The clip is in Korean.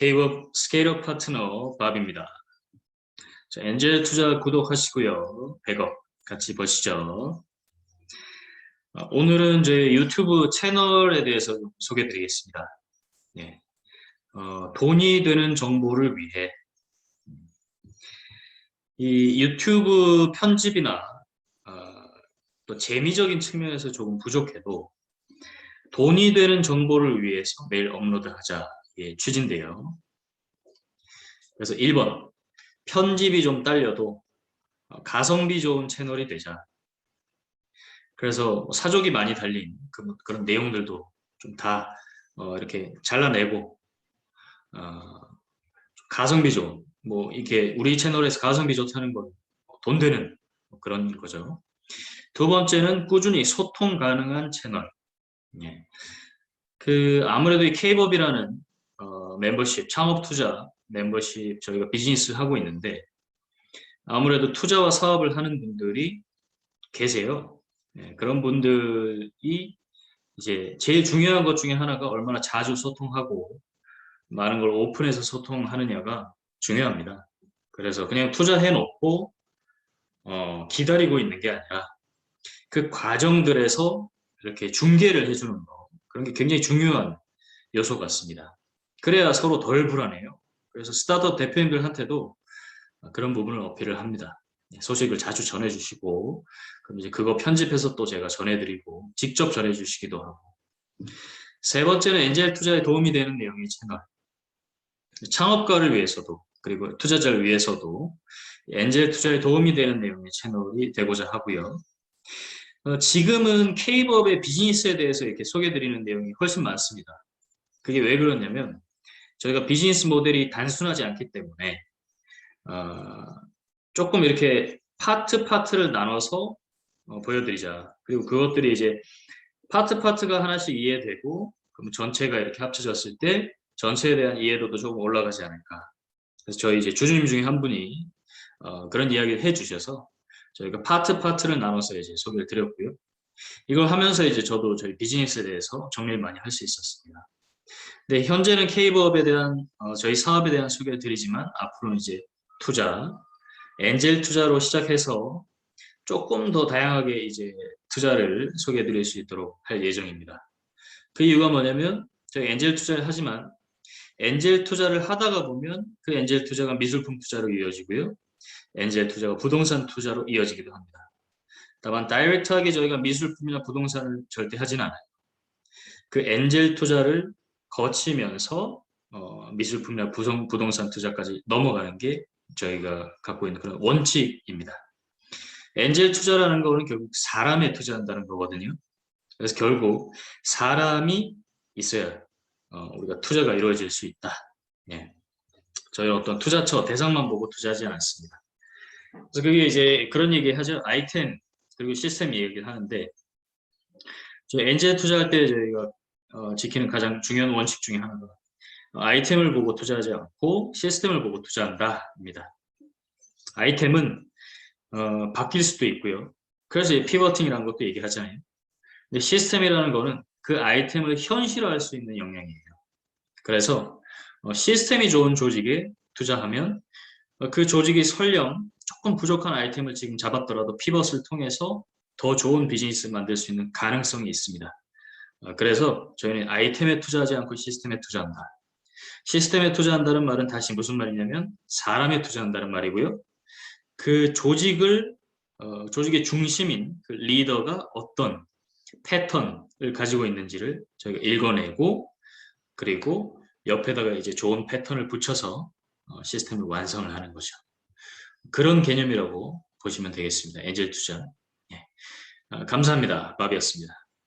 K업 스케일업 파트너 밥입니다. 자, 엔젤 투자 구독하시고요. 100억 같이 보시죠. 아, 오늘은 제 유튜브 채널에 대해서 소개해 드리겠습니다. 예. 어, 돈이 되는 정보를 위해 이 유튜브 편집이나 어, 또 재미적인 측면에서 조금 부족해도 돈이 되는 정보를 위해서 매일 업로드하자 예, 취지인데요. 그래서 1번 편집이 좀 딸려도 어, 가성비 좋은 채널이 되자. 그래서 뭐 사족이 많이 달린 그, 런 내용들도 좀다 어, 이렇게 잘라내고 어, 가성비 좋은 뭐 이렇게 우리 채널에서 가성비 좋다는 건 돈 되는 그런 거죠. 두 번째는 꾸준히 소통 가능한 채널. 예. 그 아무래도 이 K법이라는 어, 멤버십 창업 투자 멤버십 저희가 비즈니스 하고 있는데 아무래도 투자와 사업을 하는 분들이 계세요. 예, 그런 분들이 이제 제일 중요한 것 중에 하나가 얼마나 자주 소통하고 많은 걸 오픈해서 소통하느냐가 중요합니다. 그래서 그냥 투자해 놓고 어, 기다리고 있는 게 아니라 그 과정들에서 이렇게 중계를 해주는 거 그런 게 굉장히 중요한 요소 같습니다. 그래야 서로 덜 불안해요. 그래서 스타트업 대표님들한테도 그런 부분을 어필을 합니다. 소식을 자주 전해주시고 그럼 이제 그거 편집해서 또 제가 전해드리고 직접 전해주시기도 하고 세 번째는 엔젤 투자에 도움이 되는 내용의 채널 창업가를 위해서도 그리고 투자자를 위해서도 엔젤 투자에 도움이 되는 내용의 채널이 되고자 하고요. 어, 지금은 K법의 비즈니스에 대해서 이렇게 소개드리는 내용이 훨씬 많습니다. 그게 왜 그러냐면 저희가 비즈니스 모델이 단순하지 않기 때문에 어, 조금 이렇게 파트 파트를 나눠서 어, 보여드리자. 그리고 그것들이 이제 파트 파트가 하나씩 이해되고 그럼 전체가 이렇게 합쳐졌을 때 전체에 대한 이해도도 조금 올라가지 않을까. 그래서 저희 이제 주주님 중에 한 분이 어, 그런 이야기를 해주셔서 저희가 파트 파트를 나눠서 이제 소개를 드렸고요. 이걸 하면서 이제 저도 저희 비즈니스에 대해서 정리를 많이 할 수 있었습니다. 네, 현재는 K법에 대한 어, 저희 사업에 대한 소개를 드리지만 앞으로는 이제 투자, 엔젤 투자로 시작해서 조금 더 다양하게 이제 투자를 소개해 드릴 수 있도록 할 예정입니다. 그 이유가 뭐냐면 저희 엔젤 투자를 하지만 엔젤 투자를 하다가 보면 그 엔젤 투자가 미술품 투자로 이어지고요. 엔젤 투자가 부동산 투자로 이어지기도 합니다. 다만 다이렉트하게 저희가 미술품이나 부동산을 절대 하진 않아요. 그 엔젤 투자를 거치면서 어, 미술품이나 부동, 부동산 투자까지 넘어가는 게 저희가 갖고 있는 그런 원칙입니다. 엔젤 투자라는 거는 결국 사람에 투자한다는 거거든요. 그래서 결국 사람이 있어야 어, 우리가 투자가 이루어질 수 있다. 예. 저희 어떤 투자처 대상만 보고 투자하지 않습니다. 그래서 그게 이제 그런 얘기 하죠. 아이템 그리고 시스템 얘기를 하는데 저 엔젤 투자할 때 저희가 어, 지키는 가장 중요한 원칙 중에 하나가 어, 아이템을 보고 투자하지 않고 시스템을 보고 투자한다입니다. 아이템은 어, 바뀔 수도 있고요. 그래서 피버팅이라는 것도 얘기하잖아요. 근데 시스템이라는 거는 그 아이템을 현실화할 수 있는 역량이에요. 그래서 어, 시스템이 좋은 조직에 투자하면 어, 그 조직이 설령 조금 부족한 아이템을 지금 잡았더라도 피벗을 통해서 더 좋은 비즈니스 만들 수 있는 가능성이 있습니다. 어, 그래서 저희는 아이템에 투자하지 않고 시스템에 투자한다. 시스템에 투자한다는 말은 다시 무슨 말이냐면 사람에 투자한다는 말이고요. 그 조직을 어, 조직의 중심인 그 리더가 어떤 패턴을 가지고 있는지를 저희가 읽어내고 그리고 옆에다가 이제 좋은 패턴을 붙여서 어, 시스템을 완성을 하는 거죠. 그런 개념이라고 보시면 되겠습니다. 엔젤 투자. 예. 어, 감사합니다. 밥이었습니다.